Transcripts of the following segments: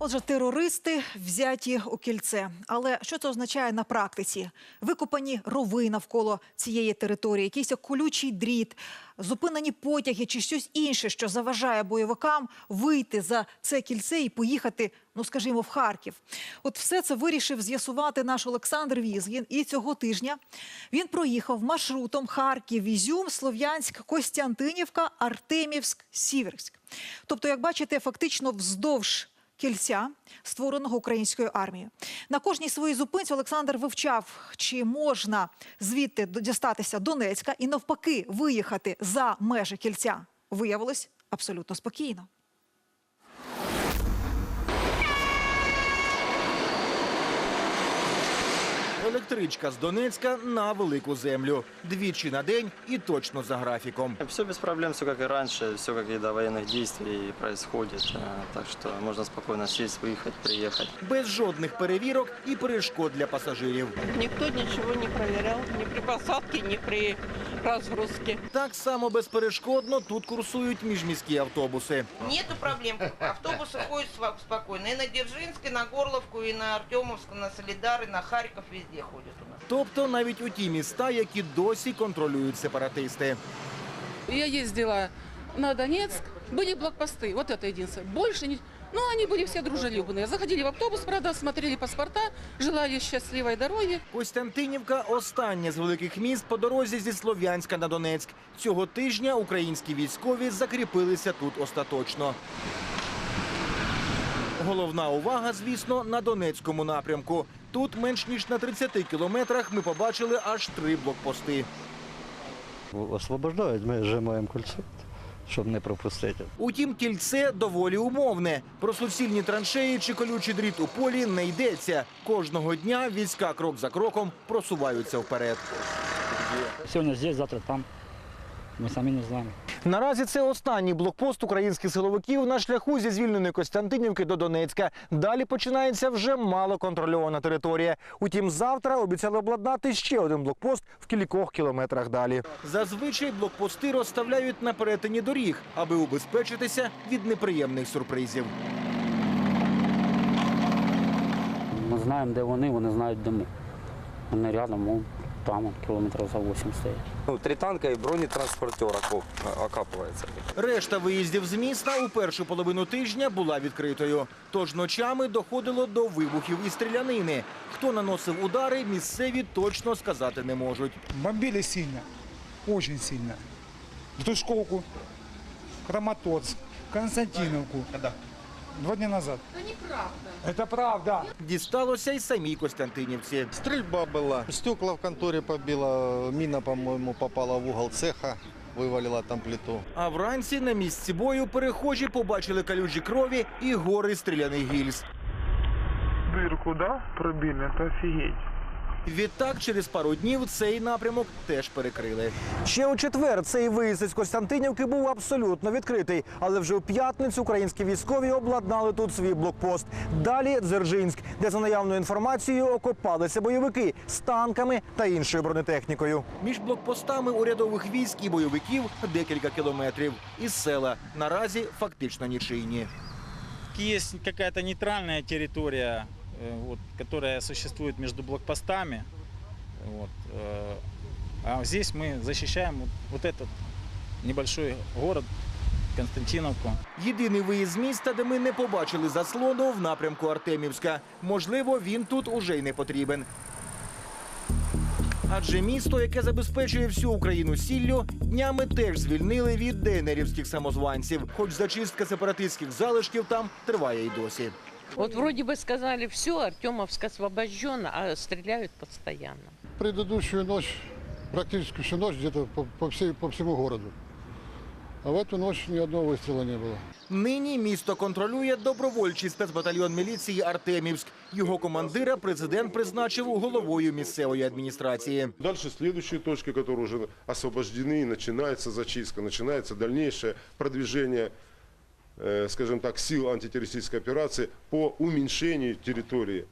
Отже, терористи взяті у кільце. Але що це означає на практиці? Викопані рови навколо цієї території, якийсь колючий дріт, зупинені потяги чи щось інше, що заважає бойовикам вийти за це кільце і поїхати, ну скажімо, в Харків. От все це вирішив з'ясувати наш Олександр Візгін. І цього тижня він проїхав маршрутом Харків, Ізюм, Слов'янськ, Костянтинівка, Артемівськ, Сіверськ. Тобто, як бачите, фактично вздовж кільця, створеного українською армією. На кожній своїй зупинці Олександр вивчав, чи можна звідти дістатися Донецька і навпаки виїхати за межі кільця. Виявилось абсолютно спокійно. Електричка з Донецька на велику землю. Двічі на день і точно за графіком. Все без проблем, все как и раньше, все как и до военных действий происходит. Э, Так что можно спокойно сесть, выехать, приехать. Без жодних перевірок і перешкод для пасажирів. Никто ничего не проверял, ни при посадке, ни при разгрузке. Так само безперешкодно тут курсують міжміські автобуси. Нету проблем. Автобусы ходят сва- спокойно. И на Дзержинск, и на Горловку, и на Артемовск, и на Солидар, и на Харьков везде ходят у нас. Тобто навіть у ті міста, які досі контролюють сепаратисти. Я ездила на Донецк, были блокпосты, вот это единственное. Больше не... Ну, они были все дружелюбные. Заходили в автобус, правда, смотрели паспорта, желали счастливой дороги. Костянтинівка останнє з великих міст по дорозі зі Слов'янська на Донецьк. Цього тижня українські військові закріпилися тут остаточно. Головна увага, звісно, на Донецькому напрямку. Тут менш ніж на 30 кілометрах ми побачили аж три блокпости. Освобождають, ми зжимаємо кольцо, щоб не пропустити. Утім, кільце доволі умовне. Про суцільні траншеї чи колючий дріт у полі не йдеться. Кожного дня війська крок за кроком просуваються вперед. Сегодня здесь, завтра там. Мы сами не знаем. Наразі це останній блокпост українських силовиків на шляху зі звільненої Костянтинівки до Донецька. Далі починається вже малоконтрольована територія. Утім, завтра обіцяли обладнати ще один блокпост в кількох кілометрах далі. Зазвичай блокпости розставляють на перетині доріг, аби убезпечитися від неприємних сюрпризів. Ми знаємо, де вони, вони знають, де ми. Вони рядом, там, он, кілометрів за 8 стоять. Ну, три танка і бронетранспортер окапується. Решта виїздів з міста у першу половину тижня була відкритою. Тож ночами доходило до вибухів і стрілянини. Хто наносив удари, місцеві точно сказати не можуть. Бомбили сильно, очень сильно. Душковку, Краматорск, Константиновку Когда? Два дня назад. Это неправда. Это правда. Дісталося й самій Костянтинівці. Стрільба була. Стекла в конторі побила, міна, по-моєму, попала в угол цеха, вивалила там плиту. А вранці на місці бою перехожі побачили калюжі крові і гори стріляних гільз. Дырку, да, пробили? Это офигеть. Відтак, через пару днів цей напрямок теж перекрили. Ще у четвер цей виїзд із Костянтинівки був абсолютно відкритий, але вже у п'ятницю українські військові обладнали тут свій блокпост. Далі Дзержинськ, де за наявною інформацією окопалися бойовики з танками та іншою бронетехнікою. Між блокпостами урядових військ і бойовиків декілька кілометрів. Із села наразі фактично нічийні. Есть какая-то нейтральная территория, э, вот, которая существует между блокпостами. Вот, э, а здесь мы защищаем вот, вот этот небольшой город Константиновку. Єдиний виїзд з міста, де ми не побачили заслону в напрямку Артемівська. Можливо, він тут уже й не потрібен. Адже місто, яке забезпечує всю Україну сіллю, днями теж звільнили від ДНРівських самозванців. Хоч зачистка сепаратистських залишків там триває й досі. Вот вроде бы сказали, все, Артемовск освобожден, а стреляют постоянно. Предыдущую ночь, практически всю ночь, где-то по, по, всей, по всему городу. А в эту ночь ни одного выстрела не было. Нині місто контролює добровольчий спецбатальйон міліції Артемівськ. Його командира президент призначив головою місцевої адміністрації. Дальше следующие точки, которые уже освобождены, начинается зачистка, начинается дальнейшее продвижение, э, скажем так, сил антитеррористической операции по уменьшению территории,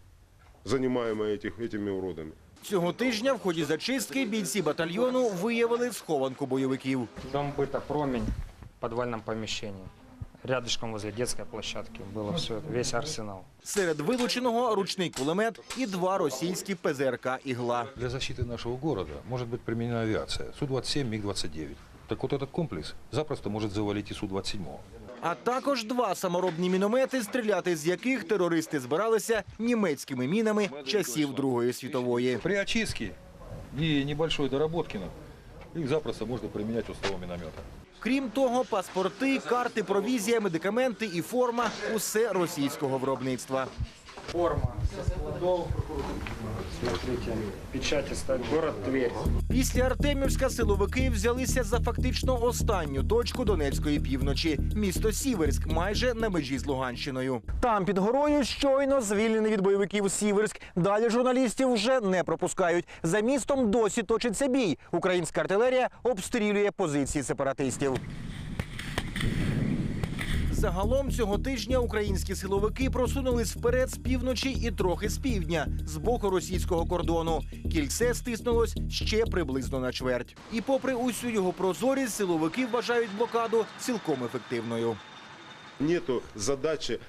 занимаемой этих, этими уродами. Цього тижня в ході зачистки бійці батальйону виявили схованку бойовиків. Дом быта «Промень» в подвальном помещении. Рядышком возле детской площадки было все, весь арсенал. Серед вилученого ручний кулемет і два російські ПЗРК «Ігла». Для защиты нашего города может быть применена авиация Су-27, МиГ-29. Так вот этот комплекс запросто может завалить и Су-27. А також два саморобні міномети, стріляти з яких терористи збиралися німецькими мінами часів Другої світової. При очистці і небольшої доработке їх запросто можна приміняти у того міномета. Крім того, паспорти, карти, провізія, медикаменти і форма – усе російського виробництва. Форма складов. Смотрите, город Тверь. Після Артемівська силовики взялися за фактично останню точку Донецької півночі – місто Сіверськ, майже на межі з Луганщиною. Там під горою щойно звільнений від бойовиків Сіверськ. Далі журналістів вже не пропускають. За містом досі точиться бій. Українська артилерія обстрілює позиції сепаратистів. Загалом цього тижня українські силовики просунулись вперед з півночі і трохи з півдня, з боку російського кордону. Кільце стиснулось ще приблизно на чверть. І попри усю його прозорість, силовики вважають блокаду цілком ефективною. Нету задачи,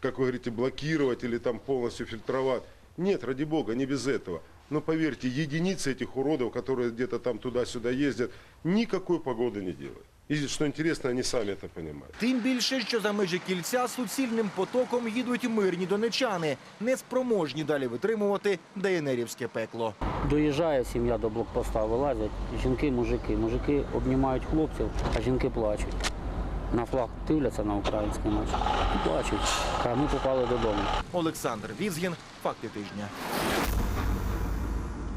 как вы говорите, блокировать или там полностью фильтровать. Нет, ради бога, не без этого. Но поверьте, единицы этих уродов, которые где-то там туда-сюда ездят, никакой погоды не делают. И что интересно, они сами это понимают. Тим більше, що за межі кільця суцільним потоком їдуть мирні донечани, неспроможні далі витримувати ДНРівське пекло. Доїжджає сім'я до блокпоста, вилазять жінки, мужики. Мужики обнімають хлопців, а жінки плачуть. На флаг дивляться на український наш плачуть. А ми попали додому. Олександр Візгін, факти тижня.